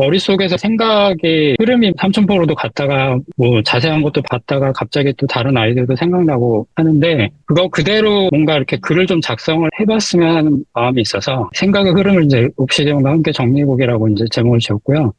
머릿속에서 생각이 흐름이 삼천포로도 갔다가 뭐 자세한 것도 봤다가 갑자기 또 다른 아이디어도 생각나고 하는데 그거 그대로 뭔가 이렇게 글을 좀 작성을 해봤으면 하는 마음이 있어서 생각의 흐름을 이제 옵시디언과 함께 정리해보기라고 이제 제목을 지었고요.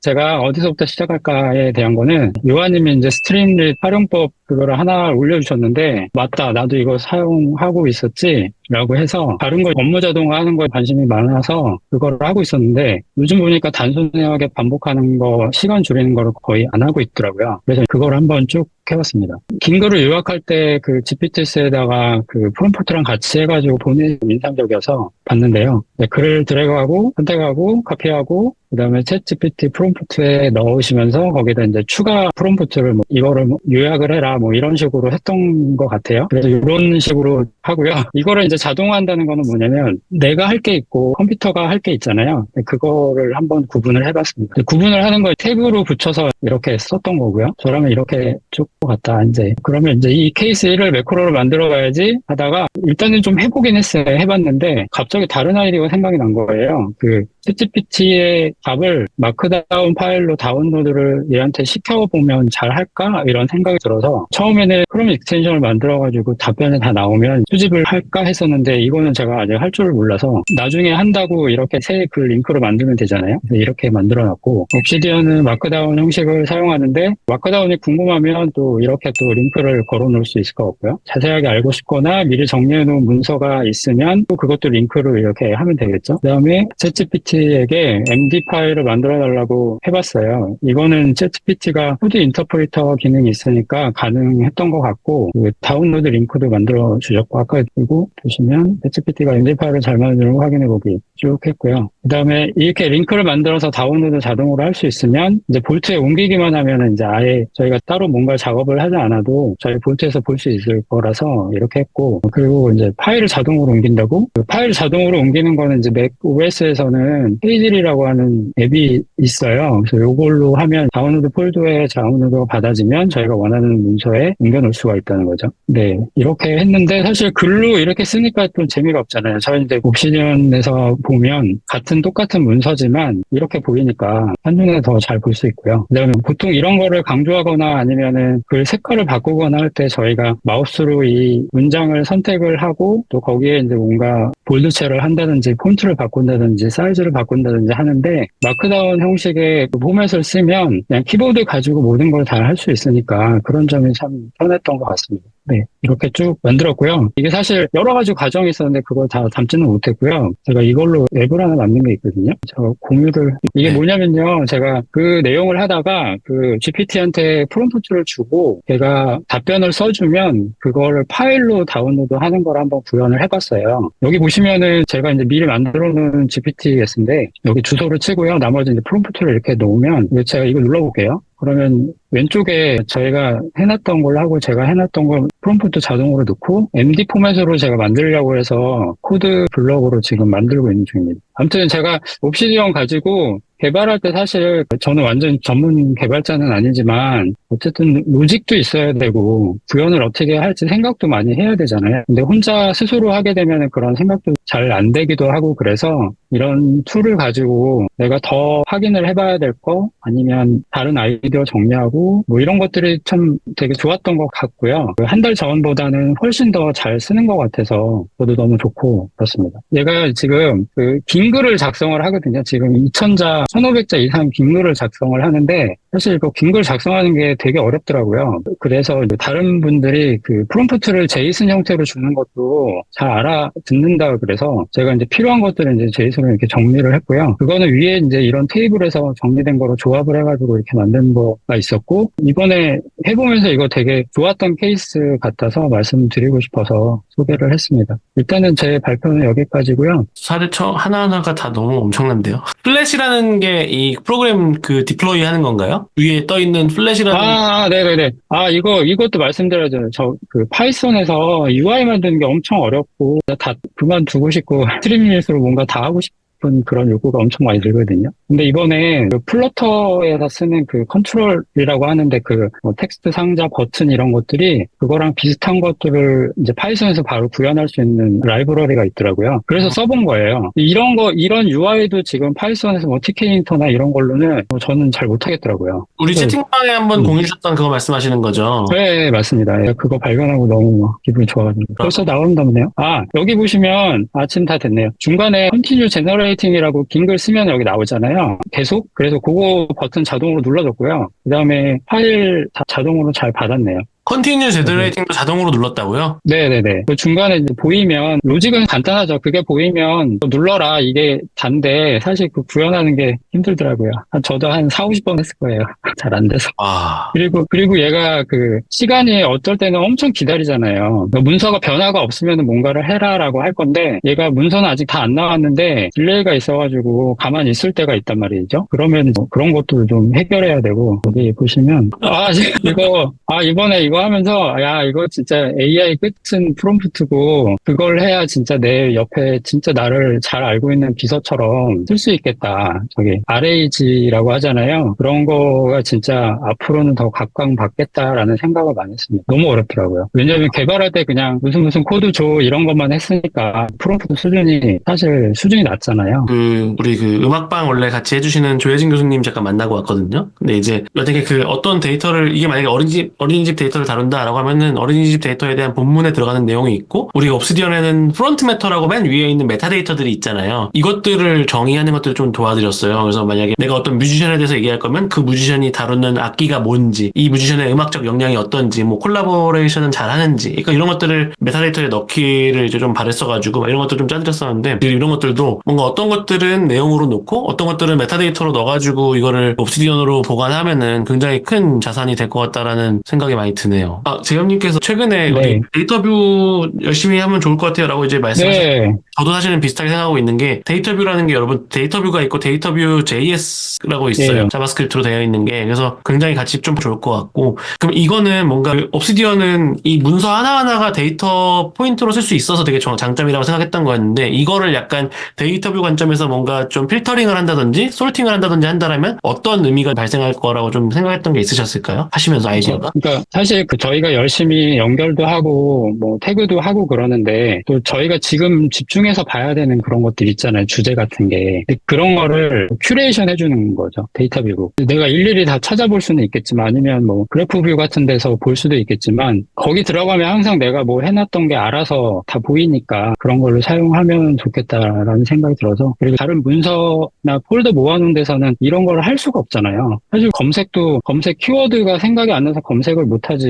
제가 어디서부터 시작할까에 대한 거는 요한님이 이제 스트림릿 활용법 그거를 하나 올려주셨는데 맞다 나도 이거 사용하고 있었지 라고 해서 다른 걸 업무 자동화 하는 거에 관심이 많아서 그거를 하고 있었는데 요즘 보니까 단순하게 반복하는 거 시간 줄이는 거를 거의 안 하고 있더라고요. 그래서 그걸 한번 쭉 해봤습니다. 긴 글을 요약할 때 그 GPT스에다가 그 프롬프트랑 같이 해가지고 보내는 인상적이어서 봤는데요. 네, 글을 드래그하고 선택하고 카피하고 그 다음에 챗 GPT 프롬프트에 넣으시면서 거기다 이제 추가 프롬프트를 뭐 이거를 뭐 요약을 해라 뭐 이런 식으로 했던 것 같아요. 그래서 이런 식으로 하고요. 이거를 이제 자동화한다는 거는 뭐냐면 내가 할 게 있고 컴퓨터가 할 게 있잖아요. 그거를 한번 구분을 해봤습니다. 구분을 하는 걸 탭으로 붙여서 이렇게 썼던 거고요. 저라면 이렇게 쭉 갔다 이제 그러면 이제 이 케이스 1을 매크로로 만들어 봐야지 하다가 일단은 좀 해보긴 했어요. 해봤는데 갑자기 다른 아이디어가 생각이 난 거예요. 그 챗GPT의 답을 마크다운 파일로 다운로드를 얘한테 시켜보면 잘 할까? 이런 생각이 들어서 처음에는 크롬 익스텐션을 만들어가지고 답변이 다 나오면 수집을 할까 했었는데 이거는 제가 아직 할 줄을 몰라서 나중에 한다고 이렇게 새글 링크로 만들면 되잖아요. 이렇게 만들어 놨고 옵시디언은 마크다운 형식을 사용하는데 마크다운이 궁금하면 또 이렇게 또 링크를 걸어 놓을 수 있을 것 같고요. 자세하게 알고 싶거나 미리 정리해 놓은 문서가 있으면 또 그것도 링크로 이렇게 하면 되겠죠. 그 다음에 챗GPT에게 MD 파일을 만들어 달라고 해봤어요. 이거는 챗GPT가 코드 인터프리터 기능이 있으니까 가능했던 것 같고 그 다운로드 링크도 만들어 주셨고 아까 그리고 보시면 챗GPT가 MD 파일을 잘 만드는 거 확인해 보기 쭉 했고요. 그 다음에 이렇게 링크를 만들어서 다운로드 자동으로 할 수 있으면 이제 볼트에 옮기기만 하면 이제 아예 저희가 따로 뭔가 작업을 하지 않아도 저희 볼트에서 볼 수 있을 거라서 이렇게 했고 그리고 이제 파일을 자동으로 옮긴다고 그 파일 자동으로 옮기는 거는 이제 맥 OS에서는 페이지리라고 하는 앱이 있어요. 그래서 이걸로 하면 다운로드 폴더에 다운로드가 받아지면 저희가 원하는 문서에 옮겨놓을 수가 있다는 거죠. 네, 이렇게 했는데 사실 글로 이렇게 쓰니까 좀 재미가 없잖아요. 저희 이제 옵시디언에서 보면 같은 똑같은 문서지만 이렇게 보이니까 한눈에 더 잘 볼 수 있고요. 그다음에 보통 이런 거를 강조하거나 아니면은 글 색깔을 바꾸거나 할 때 저희가 마우스로 이 문장을 선택을 하고 또 거기에 이제 뭔가 볼드체를 한다든지 폰트를 바꾼다든지 사이즈를 바꾼다든지 하는데 마크다운 형식의 그 포맷을 쓰면 그냥 키보드 가지고 모든 걸 다 할 수 있으니까 그런 점이 참 편했던 것 같습니다. 네, 이렇게 쭉 만들었고요. 이게 사실 여러 가지 과정이 있었는데 그걸 다 담지는 못했고요. 제가 이걸로 앱을 하나 만든 게 있거든요. 저 공유를 이게 네. 뭐냐면요. 제가 그 내용을 하다가 그 GPT한테 프롬프트를 주고 걔가 답변을 써주면 그거를 파일로 다운로드 하는 걸 한번 구현을 해봤어요. 여기 보시면은 제가 이제 미리 만들어 놓은 GPTS인데 여기 주소를 치고요. 나머지 이제 프롬프트를 이렇게 놓으면 제가 이거 눌러볼게요. 그러면 왼쪽에 저희가 해놨던 걸 하고 제가 해놨던 걸 프롬프트 자동으로 넣고 MD 포맷으로 제가 만들려고 해서 코드 블럭으로 지금 만들고 있는 중입니다. 아무튼 제가 옵시디언 가지고 개발할 때 사실 저는 완전 전문 개발자는 아니지만 어쨌든 로직도 있어야 되고 구현을 어떻게 할지 생각도 많이 해야 되잖아요. 근데 혼자 스스로 하게 되면 그런 생각도 잘 안 되기도 하고 그래서 이런 툴을 가지고 내가 더 확인을 해봐야 될 거 아니면 다른 아이디어 정리하고 뭐 이런 것들이 참 되게 좋았던 것 같고요. 그한달 전보다는 훨씬 더 잘 쓰는 것 같아서 저도 너무 좋고 그렇습니다. 얘가 지금 그긴 글을 작성을 하거든요. 지금 2000자, 1500자 이상 긴 글을 작성을 하는데 사실 그 긴 글 작성하는 게 되게 어렵더라고요. 그래서 다른 분들이 그 프롬프트를 제이슨 형태로 주는 것도 잘 알아듣는다 그래서 제가 이제 필요한 것들은 이제 제이슨으로 이렇게 정리를 했고요. 그거는 위에 이제 이런 테이블에서 정리된 거로 조합을 해가지고 이렇게 만든 거가 있었고 이번에 해보면서 이거 되게 좋았던 케이스 같아서 말씀드리고 싶어서 소개를 했습니다. 일단은 제 발표는 여기까지고요. 사례처 하나하나 가 다 너무 엄청난데요. 플래시라는 게 이 프로그램 그 디플로이 하는 건가요? 위에 떠 있는 플래시라는 아, 네네네. 아, 이거, 이것도 말씀드려야죠. 저, 그, 파이썬에서 UI 만드는 게 엄청 어렵고, 다 그만두고 싶고, 스트림릿으로 뭔가 다 하고 싶 은 그런 요구가 엄청 많이 들거든요. 근데 이번에 그 플러터에서 쓰는 그 컨트롤이라고 하는데 그 뭐 텍스트 상자 버튼 이런 것들이 그거랑 비슷한 것들을 이제 파이썬에서 바로 구현할 수 있는 라이브러리가 있더라고요. 그래서 써본 거예요. 이런 거 이런 UI도 지금 파이썬에서 뭐 TK인터나 이런 걸로는 뭐 저는 잘 못하겠더라고요. 우리 네. 채팅방에 한번 음. 공유 주셨던 그거 말씀하시는 거죠? 네, 맞습니다. 예, 그거 발견하고 너무 막 기분이 좋아가지고. 벌써 나온다 보네요. 아, 여기 보시면, 아침 다 됐네요. 중간에 Continue Generating이 라고 긴 글 쓰면 여기 나오잖아요. 계속. 그래서 그거 버튼 자동으로 눌러줬고요. 그 다음에 파일 다 자동으로 잘 받았네요. 컨티뉴 제너레이팅도 자동으로 눌렀다고요? 네네네. 그 중간에 이제 보이면, 로직은 간단하죠. 그게 보이면 뭐 눌러라. 이게 단데, 사실 그 구현하는 게 힘들더라고요. 한- 저도 한 4, 50번 했을 거예요. 잘 안 돼서. 아, 그리고, 그리고 얘가 그, 시간이 어떨 때는 엄청 기다리잖아요. 그러니까 문서가 변화가 없으면 뭔가를 해라라고 할 건데, 얘가 문서는 아직 다 안 나왔는데, 딜레이가 있어가지고 가만히 있을 때가 있단 말이죠. 그러면 뭐 그런 것도 좀 해결해야 되고, 여기 보시면, 아, 지금 이거, 아, 이번에 이거 하면서, 야, 이거 진짜 AI 끝은 프롬프트고, 그걸 해야 진짜 내 옆에 진짜 나를 잘 알고 있는 비서처럼 쓸 수 있겠다. 저기, RAG라고 하잖아요. 그런 거가 진짜 앞으로는 더 각광받겠다라는 생각을 많이 했습니다. 너무 어렵더라고요. 왜냐면 개발할 때 그냥 무슨 무슨 코드 줘 이런 것만 했으니까 프롬프트 수준이 사실 수준이 낮잖아요. 그, 우리 그 음악방 원래 같이 해주시는 조혜진 교수님 잠깐 만나고 왔거든요. 근데 이제 만약에 그 어떤 데이터를, 이게 만약에 어린이집, 어린이집 데이터 를 다룬다라고 하면은 어린이집 데이터에 대한 본문에 들어가는 내용이 있고, 우리가 옵스디언에는 프론트 매터라고 맨 위에 있는 메타 데이터들이 있잖아요. 이것들을 정의하는 것들을 좀 도와드렸어요. 그래서 만약에 내가 어떤 뮤지션에 대해서 얘기할 거면 그 뮤지션이 다루는 악기가 뭔지, 이 뮤지션의 음악적 역량이 어떤지, 뭐 콜라보레이션은 잘하는지, 그러니까 이런 것들을 메타 데이터에 넣기를 이제 좀 바랬어가지고 이런 것들 좀 짜드렸었는데 이런 것들도 뭔가 어떤 것들은 내용으로 놓고 어떤 것들은 메타 데이터로 넣어가지고 이거를 옵시디언으로 보관하면은 굉장히 큰 자산이 될 것 같다라는 생각이 많이 드 네요. 아 재현님께서 최근에 네. 데이터뷰 열심히 하면 좋을 것 같아요 라고 이제 말씀하셨. 네, 저도 사실은 비슷하게 생각하고 있는 게 데이터뷰라는 게 여러분 데이터뷰가 있고 데이터뷰 JS라고 있어요. 네. 자바스크립트로 되어 있는 게 그래서 굉장히 같이 좀 좋을 것 같고 그럼 이거는 뭔가 그 옵시디언은 이 문서 하나하나가 데이터 포인트로 쓸 수 있어서 되게 저- 장점이라고 생각했던 거였는데 이거를 약간 데이터뷰 관점에서 뭔가 좀 필터링을 한다든지 솔팅을 한다든지 한다면 어떤 의미가 발생할 거라고 좀 생각했던 게 있으셨을까요? 하시면서 아이디어가? 그러니까 사실 그 저희가 열심히 연결도 하고 뭐 태그도 하고 그러는데 또 저희가 지금 집중해서 봐야 되는 그런 것들 있잖아요 주제 같은 게 그런 거를 큐레이션 해주는 거죠 데이터 뷰고 내가 일일이 다 찾아볼 수는 있겠지만 아니면 뭐 그래프 뷰 같은 데서 볼 수도 있겠지만 거기 들어가면 항상 내가 뭐 해놨던 게 알아서 다 보이니까 그런 걸로 사용하면 좋겠다라는 생각이 들어서 그리고 다른 문서나 폴더 모아놓은 데서는 이런 걸 할 수가 없잖아요. 사실 검색도 검색 키워드가 생각이 안 나서 검색을 못하지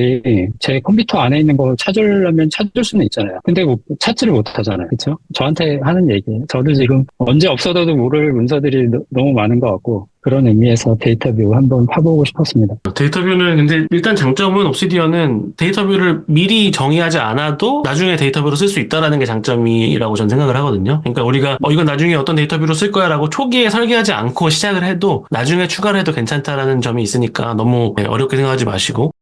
제 컴퓨터 안에 있는 거 찾으려면 찾을 수는 있잖아요. 근데 뭐 찾지를 못하잖아요. 그렇죠? 저한테 하는 얘기예요. 저도 지금 언제 없어져도 모를 문서들이 너- 너무 많은 것 같고 그런 의미에서 데이터뷰 한번 파보고 싶었습니다. 데이터뷰는 근데 일단 장점은 옵시디언은 데이터뷰를 미리 정의하지 않아도 나중에 데이터뷰로 쓸 수 있다라는 게 장점이라고 저는 생각을 하거든요. 그러니까 우리가 어 이건 나중에 어떤 데이터뷰로 쓸 거야라고 초기에 설계하지 않고 시작을 해도 나중에 추가를 해도 괜찮다라는 점이 있으니까 너무 네, 어렵게 생각하지 마시고